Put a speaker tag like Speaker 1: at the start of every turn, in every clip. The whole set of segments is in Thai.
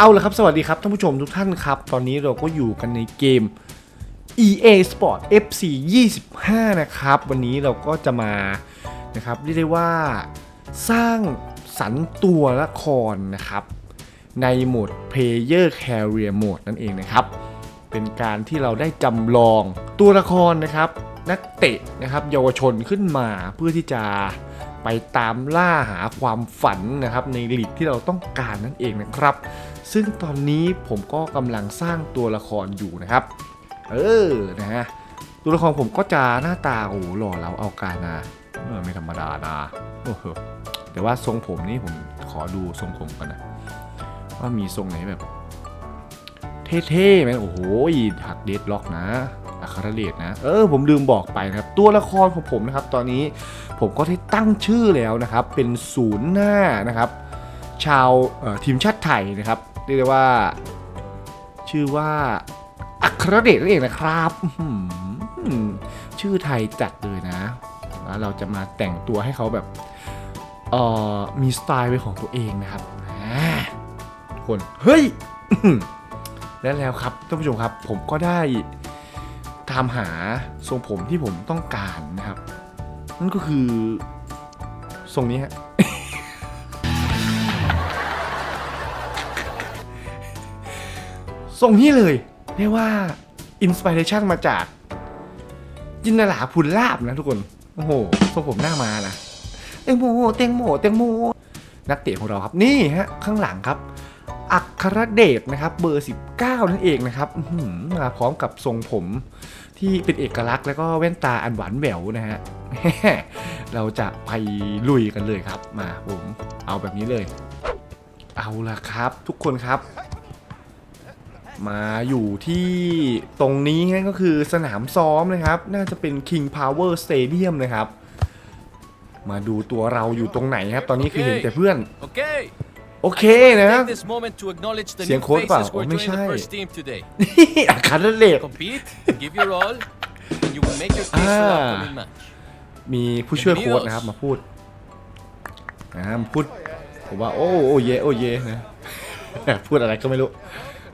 Speaker 1: เอาละครับ สวัสดีครับท่านผู้ชมทุกท่านครับ ตอนนี้เราก็อยู่กันในเกม EA Sport FC 25 นะครับ วันนี้เราก็จะมานะครับเรียกได้ว่าสร้างสรรตัวละครนะครับ ในโหมด Player Career Mode นั่นเองนะครับ เป็นการที่เราได้จำลองตัวละครนะครับ นักเตะนะครับเยาวชนขึ้นมาเพื่อที่จะไปตามล่าหาความฝันนะครับในลีกที่เราต้องการนั่นเองนะครับ ซึ่งตอนนี้ผมก็กำลังสร้างตัวละครอยู่นะครับ เออนะฮะตัวละครผมก็จะหน้าตาโอ้โหหล่อเราเอาการนะเออไม่ธรรมดานะโอ้โหแต่ว่าทรงผมนี่ผมขอดูทรงผมก่อนนะว่ามีทรงไหนแบบ เท่ๆไหมโอ้โหหักเดดล็อกนะอัครเดชนะ เออผมลืมบอกไปนะครับ ตัวละครของผมนะครับ ตอนนี้ผมก็ได้ตั้งชื่อแล้วนะครับ เป็นศูนย์หน้านะครับ ชาวทีมชาติไทยนะครับ เรียกได้ว่า ชื่อว่าอัครเดชนั่นเองนะครับชื่อไทยจัดเลยนะ แล้วเราจะมาแต่งตัวให้เขาแบบเออมีสไตล์เป็นของตัวเองนะครับคนเฮ้ยและแล้วครับท่านผู้ชมครับ ผมก็ได้ตามหาทรงผมที่ผมต้องการนะครับ นั่นก็คือทรงนี้ฮะ ทรงนี้เลยเรียกว่าอินสปิเรชันมาจาก จินตลาพุนลาบนะทุกคน โอ้โหทรงผมหน้ามานะเตงโมเตงโมเตงโมนักเตะของเราครับนี่ฮะข้างหลังครับอัครเดชนะครับเบอร์ 19 นั่นเองนะครับมาพร้อมกับทรงผมที่เป็นเอกลักษณ์แล้วก็แว่นตาอันหวานแหววนะฮะเราจะไปลุยกันเลยครับ มาผมเอาแบบนี้เลย เอาละครับ ทุกคนครับ มาอยู่ที่ตรงนี้ฮะก็คือสนามซ้อมนะครับ น่าจะเป็น King Power Stadium นะครับ มาดูตัวเราอยู่ตรงไหนครับ ตอนนี้คือเห็นแต่เพื่อน
Speaker 2: Okay.
Speaker 1: โอเคนะ
Speaker 2: Take this moment to acknowledge the
Speaker 1: เสียง
Speaker 2: new
Speaker 1: โค้ชเปล่า
Speaker 2: faces who
Speaker 1: โอ้
Speaker 2: are
Speaker 1: ไม่
Speaker 2: joining
Speaker 1: ใช่
Speaker 2: the first team today.
Speaker 1: อาคารเดช
Speaker 2: Compete, give your all, and you will make your case for the
Speaker 1: Ah.
Speaker 2: upcoming match.
Speaker 1: มีผู้ช่วยโค้ชนะครับมาพูดนะมาพูดผมว่าโอ้โอ้เยโอ้เยนะพูดอะไรก็ไม่รู้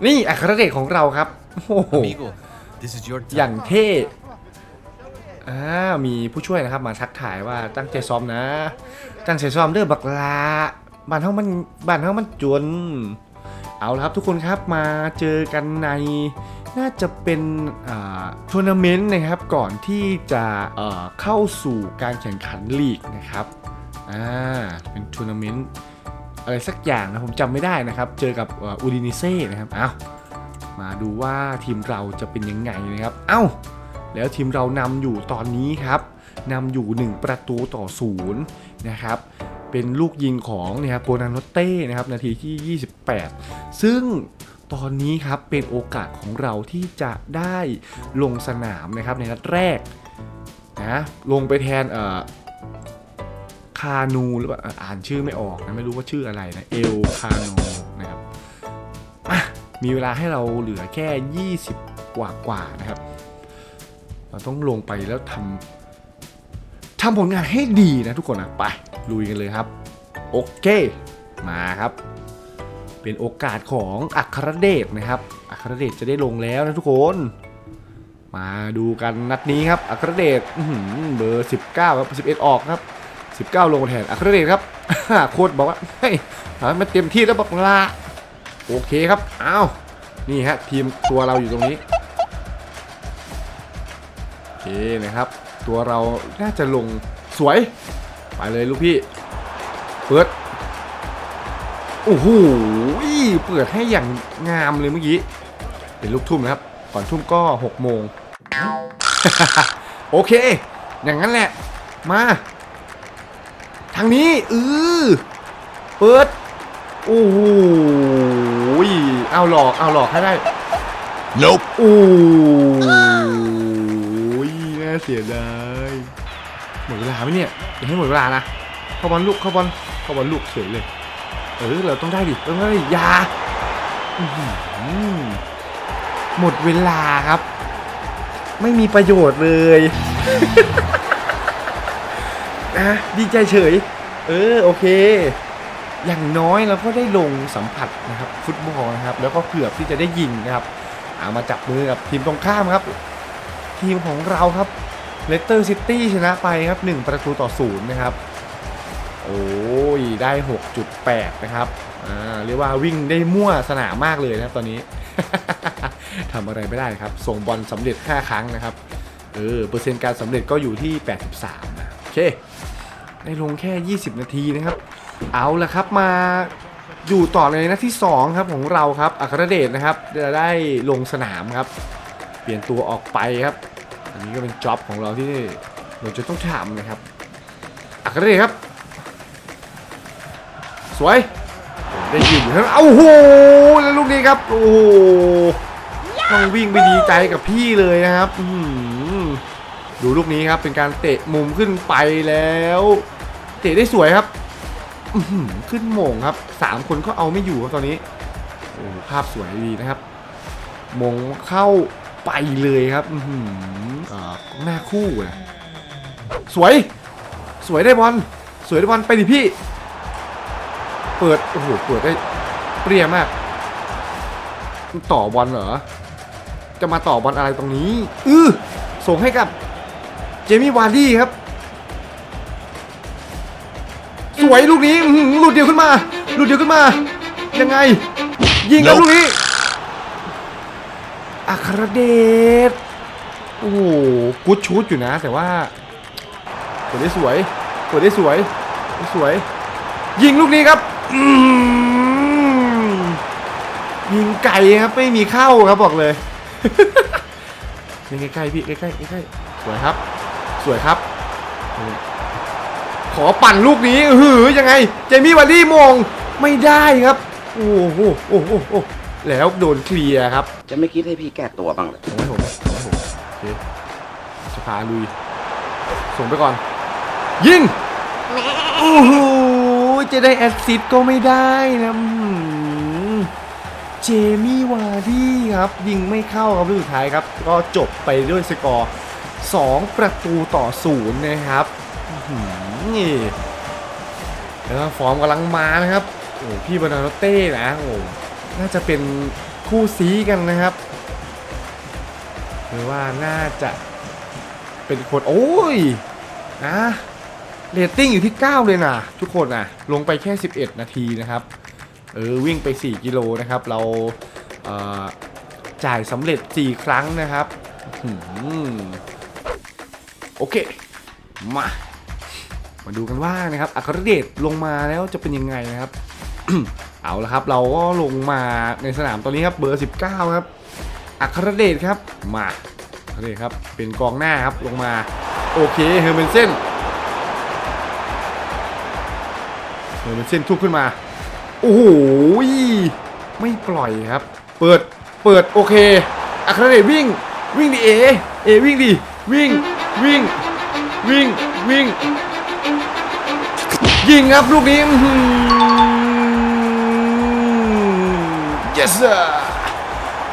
Speaker 1: นี่อัครเดชของเราครับโอ้โห
Speaker 2: Amigo, this is your
Speaker 1: อย่า
Speaker 2: time.
Speaker 1: งเท่อ่ามีผู้ช่วยนะครับมาทักทายว่าตั้งใจซ้อมนะ ตั้งใจซ้อมเด้อบักลาบ้านเฮามันบ้านเฮามันจนเอาละครับทุกคนครับมาเจอกันในน่าจะเป็นอ่าทัวร์นาเมนต์นะครับก่อนที่จะเอ่อเข้าสู่การแข่งขันลีกนะครับอ่าเป็นทัวร์นาเมนต์ อะไรสักอย่างนะผมจำไม่ได้นะครับ เจอกับอูดินิเซ่นะครับเอามาดูว่าทีมเราจะเป็นยังไงนะครับ เอ้า แล้วทีมเรานำอยู่ตอนนี้ครับนำอยู่ 1 ประตูต่อศูนย์นะครับเป็นลูกยิงของเนี่ยครับโกนาโนเต้นะครับนาทีที่ 28 ซึ่งตอนนี้ครับเป็นโอกาสของเราที่จะได้ลงสนามนะครับในนัดแรกนะลงไปแทนเอ่อานูหรือเปล่าอ่านชื่อไม่ออกนะไม่รู้ว่าชื่ออะไรนะเอลคาโนนะครับมีเวลาให้เราเหลือแค่ 20 กว่ากว่านะครับ เราต้องลงไปแล้วทำทำผลงานให้ดีนะทุกคนนะไปลุยกันเลยครับ โอเค มาครับ เป็นโอกาสของอัครเดชนะครับ อัครเดชจะได้ลงแล้วนะทุกคน มาดูกันนัดนี้ครับ อัครเดชอื้อหือเบอร์ 19ครับ11 ออกครับ 19 ลงมาแทนอัครเดชครับโค้ชบอกว่าเฮ้ยทำให้มันเต็มที่แล้วบอกลาโอเคครับอ้าวนี่ฮะทีมตัวเราอยู่ตรงนี้โอเคนะครับ ตัวเราน่าจะลงสวย ไปเลยลูกพี่เปิดโอ้โหเปิดให้อย่างงามเลยเมื่อกี้ เป็นลูกทุ่มนะครับ ก่อนทุ่มก็6โมงโอเค อย่างนั้นแหละ มา ทางนี้อือเปิดโอ้โหเอาหลอกเอาหลอกให้ได้
Speaker 3: Nope.
Speaker 1: โอ้ยน่าเสียดายหมดเวลาไหมเนี่ยอย่าให้หมดเวลานะเข้าบอลลูกเข้าบอลเข้าบอลลูกเฉยเลย เออเราต้องได้ดิต้องได้ดิอยาอื้อหือหมดเวลาครับ ไม่มีประโยชน์เลย นะดีใจเฉย เออโอเค อย่างน้อยเราก็ได้ลงสัมผัสนะครับฟุตบอลนะครับ แล้วก็เกือบที่จะได้ยิงนะครับเอามาจับมือกับทีมตรงข้ามครับ ทีมของเราครับเลสเตอร์ซิตี้ชนะไปครับ 1 ประตูต่อศูนย์นะครับ โอ้ยได้ 6.8 นะครับอ่าเรียกว่าวิ่งได้มั่วสนามมากเลยนะครับตอนนี้ทำอะไรไม่ได้ครับ ส่งบอลสำเร็จ5ครั้งนะครับ เออ เปอร์เซ็นต์การสำเร็จก็อยู่ที่ 83นะ เค ได้ลงแค่ 20 นาทีนะครับ เอาละครับมาอยู่ต่อในนัดที่ 2 ครับของเราครับอัครเดชนะครับจะได้ลงสนามครับ เปลี่ยนตัวออกไปครับ อันนี้ก็เป็นจ็อบของเราที่เราจะต้องทำนะครับอัครเดชครับ สวยได้ยินอยู่ครับเอ้าโหแล้วลูกนี้ครับ โอ้โหต้องวิ่งไปดีใจกับพี่เลยนะครับ อื้อหือ ดูลูกนี้ครับเป็นการเตะมุมขึ้นไปแล้ว เตะได้สวยครับขึ้นโมงครับสามคนก็เอาไม่อยู่ครับตอนนี้โอ้ภาพสวยดีนะครับมงเข้าไปเลยครับอื้อหืออ่าหน้าคู่นะสวย สวยได้บอลสวยได้บอลไปดิพี่ เปิดโอ้โหเปิดได้เปรี้ยมาก ต่อบอลเหรอจะมาต่อบอลอะไรตรงนี้ อือส่งให้กับ เจมี่วาร์ดี้ครับ สวยลูกนี้อื้อหือหลุดเดียวขึ้นมา หลุดเดียวขึ้นมา ยังไง ยิงครับ
Speaker 2: Nope
Speaker 1: ลูกนี้อัครเดชโอ้โหกูดชูดอยู่นะ แต่ว่าเปิดได้สวยเปิดได้สวยได้สวย ยิงลูกนี้ครับ อืมยิงไก่ครับไม่มีเข้าครับบอกเลย ยิงใกล้ๆพี่ใกล้ๆใกล้ๆสวยครับ สวยครับ ขอปั่นลูกนี้อื้อหือยังไง เจมี่วันดี้มงไม่ได้ครับ โอ้โหโอ้โหโอ้โหแล้วโดนเคลียร์ครับ
Speaker 3: จะไม่คิดให้พี่แก้ตัวบ้างเลย
Speaker 1: ส่งให้ผมส่งให้ผมโอเคจะพาลุย ส่งไปก่อน ยิงโอ้โหจะได้แอสซิสต์ก็ไม่ได้นะอื้อหือเจมี่วาร์ดี้ครับ ยิงไม่เข้าครับลูกสุดท้ายครับ ก็จบไปด้วยสกอร์ 2 ประตูต่อศูนย์นะครับนี่แล้วฟอร์มกำลังมานะครับโอ้พี่บานาโนเต้นะโอ้น่าจะเป็นคู่ซีกันนะครับหรือว่าน่าจะเป็นคนโอ้ยนะเรตติ้งอยู่ที่ 9 เลยนะทุกคนนะลงไปแค่ 11 นาทีนะครับ เออ วิ่งไป 4 กิโลนะครับ เราเจ่ายสำเร็จ 4 ครั้งนะครับ โอเค มา มาดูกันว่านะครับอัครเดชลงมาแล้วจะเป็นยังไงนะครับ เอาละครับ เราก็ลงมาในสนามตอนนี้ครับเบอร์ 19 ครับอัครเดชครับ มาอัครเดชครับ เป็นกองหน้าครับลงมา โอเคเฮอร์เมนเซนเฮอร์เมนเซนทุกขึ้นมา โอ้โหไม่ปล่อยครับ เปิด เปิด โอเคอัครเดชวิ่ง วิ่งดิเอ เอวิ่งดิ วิ่ง วิ่ง วิ่ง วิ่ง ยิงครับลูกนี้อื้อหือ yes sir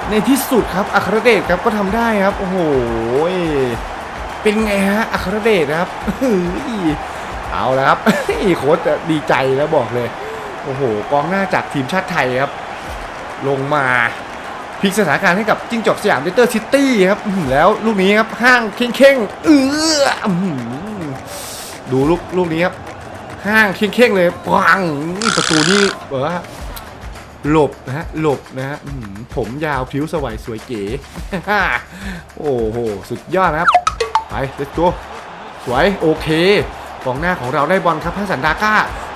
Speaker 1: ในที่สุดครับอัครเดชครับก็ทำได้ครับ โอ้โห เป็นไงฮะอัครเดชครับเฮ้ยเอาแล้วครับโค้ชจะดีใจแล้วบอกเลย โอ้โหกองหน้าจากทีมชาติไทยครับ ลงมา พลิกสถานการณ์ให้กับจิ้งจอกสยามเดเตอร์ซิตี้ครับแล้วลูกนี้ครับห้างเข่งๆเอออื้ออดูลูกลูกนี้ครับห้างเข่งๆเลยปังประตูนี่แบบหลบนะฮะหลบนะฮะผมยาวผิวสวยสวยเก๋โอ้โหสุดยอดนะครับไป let's go สวยโอเคกองหน้าของเราได้บอลครับฮัสสันดาก้า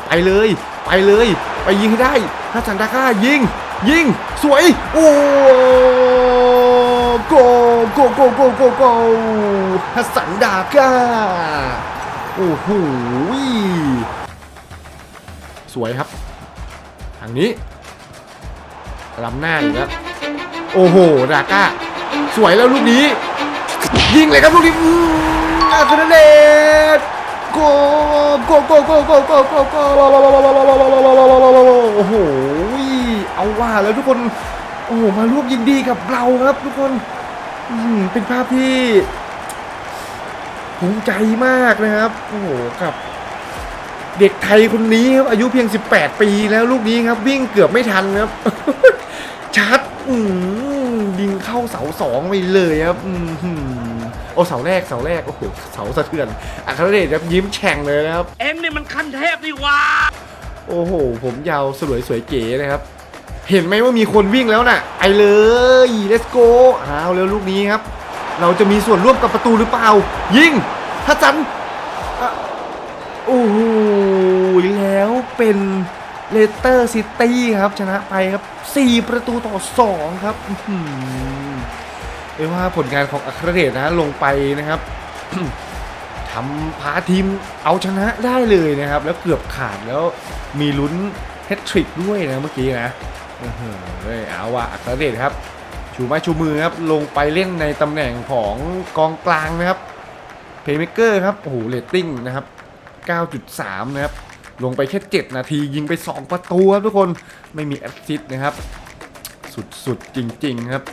Speaker 1: ไปเลย ไปเลย ไปยิงให้ได้ฮัสสันดาก้ายิง ยิง สวย โอ้โกโกโกโกโกโกฮัสสันดาก้า โอ้โหสวยครับ ทางนี้ลำหน้าอีกแล้ว โอ้โห ดาก้า สวยแล้วลูกนี้ ยิงเลยครับลูกนี้อืมอาคาเดชโกโกโกโกโกโกโกโกโอ้โห เอาว่าแล้วทุกคนโอ้โหมาร่วมยินดีกับเราครับทุกคนอืมเป็นภาพที่ภูมิใจมากนะครับโอ้โหกับ เด็กไทยคนนี้ครับอายุเพียง 18 ปีแล้วลูกนี้ครับ วิ่งเกือบไม่ทันครับชัดอืมยิงเข้าเสาสองไปเลยครับอืมหืมโอ้เสาแรกเสาแรกโอ้โหเสาสะเทือนอัครเดชครับยิ้มแฉ่งเลยนะครับ
Speaker 4: เอ็งนี่มันขั้นเทพนี่หว่า
Speaker 1: โอ้โห ผมยาวสวยสวยเก๋นะครับ เห็นไหมว่ามีคนวิ่งแล้วน่ะไอเลย let's go เอาเร็วลูกนี้ครับ เราจะมีส่วนร่วมกับประตูหรือเปล่า ยิงถ้าจันโอ้โหแล้วเป็นเลสเตอร์ซิตี้ครับ ชนะไปครับ 4 ประตูต่อ 2 ครับอื้อหือเรียกว่าผลงานของอัครเดชนะลงไปนะครับทำพาทีมเอาชนะได้เลยนะครับ แล้วเกือบขาดแล้วมีลุ้นแฮตทริกด้วยนะเมื่อกี้นะ เฮ้ยเอาวะอัครเดชครับ ชูไม้ชูมือครับ ลงไปเล่นในตำแหน่งของกองกลางนะครับ เพย์เมเกอร์ครับ โอ้โห เรตติ้งนะครับ 9.3 นะครับ ลงไปแค่ 7 นาทียิงไป 2 ประตูครับทุกคน ไม่มีแอสซิสต์นะครับ สุดๆ จริง ๆ ครับ